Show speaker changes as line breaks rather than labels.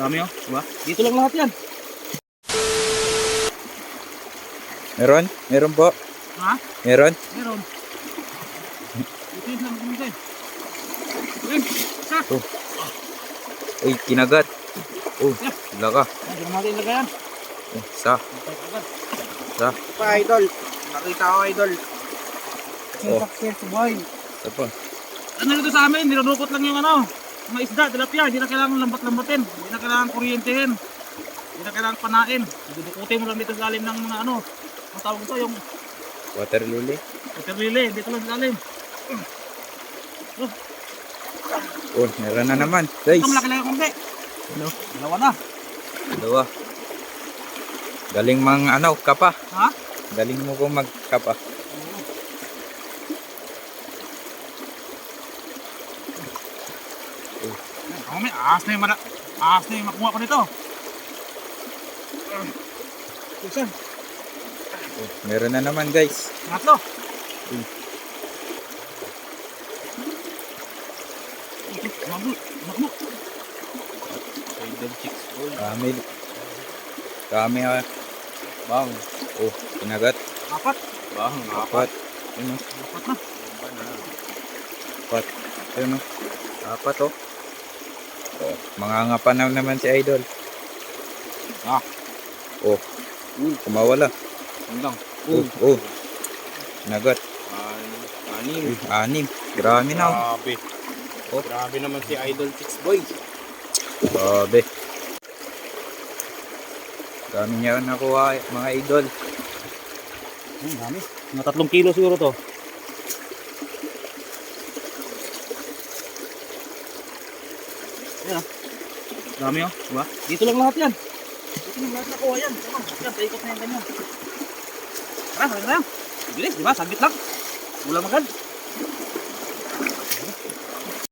Dami oh, diba? Dito lang lahat yan.
Meron? Meron po?
Ha?
Meron?
Meron. Dito yun lang dito eh. Ayun, isa.
Uy, kinagat. Oh, laka.
Ay, Hindi natin ilagay yan.
Oh, sa,
Antay agad.
sa.
Pa, idol. Nakita ko, idol.
Oh. Ito po.
Ano dito sa amin, nilulukot lang yung ano, mga isda, tilapia, hindi na kailangan lambat-lambatin, hindi na kailangan kuryentehin, hindi na kailangan panain. Dudukutin mo lang dito sa lalim ng mga ano, ang tawag ito, yung
Water lily.
water lily, dito lang sa lalim.
Oh, meron na naman. Guys,
Ito malaki lang yung kundi.
Ano?
Dalawa na.
dalawa. Galing mang ano, kapa.
Ha?
Galing mo kong magkapa.
Ako may ahas na yung mara, ahas na yung makuha ko nito. Isa,
Oh, meron na naman guys.
tatlo. Mabu.
Idol chicks gold.
Kami. Kami ha.
Bang.
Oh, kinagat.
Apat.
Bang.
Apat. Ano?
Apat na.
Apat. Ano? Apat oh. Oh, mangangapa na naman si Idol.
Ah.
Oh.
Uh.
Kumawala.
Ano lang.
Oh, oh. Kinagat.
An- Anim.
Uy, anim. Grabe na.
Grabe.
Oh.
Grabe naman si Idol Chicks Boy.
Grabe. Dami niya nakuha mga idol.
Hmm, dami. Mga tatlong kilo siguro to. Ayan. Dami oh, diba? Dito lang lahat yan. Dito lang lahat nakuha yan. Tama, yan, paikot na yan ganyan. Tara, tara yan. Bilis, diba? Saglit lang. Ulam agad.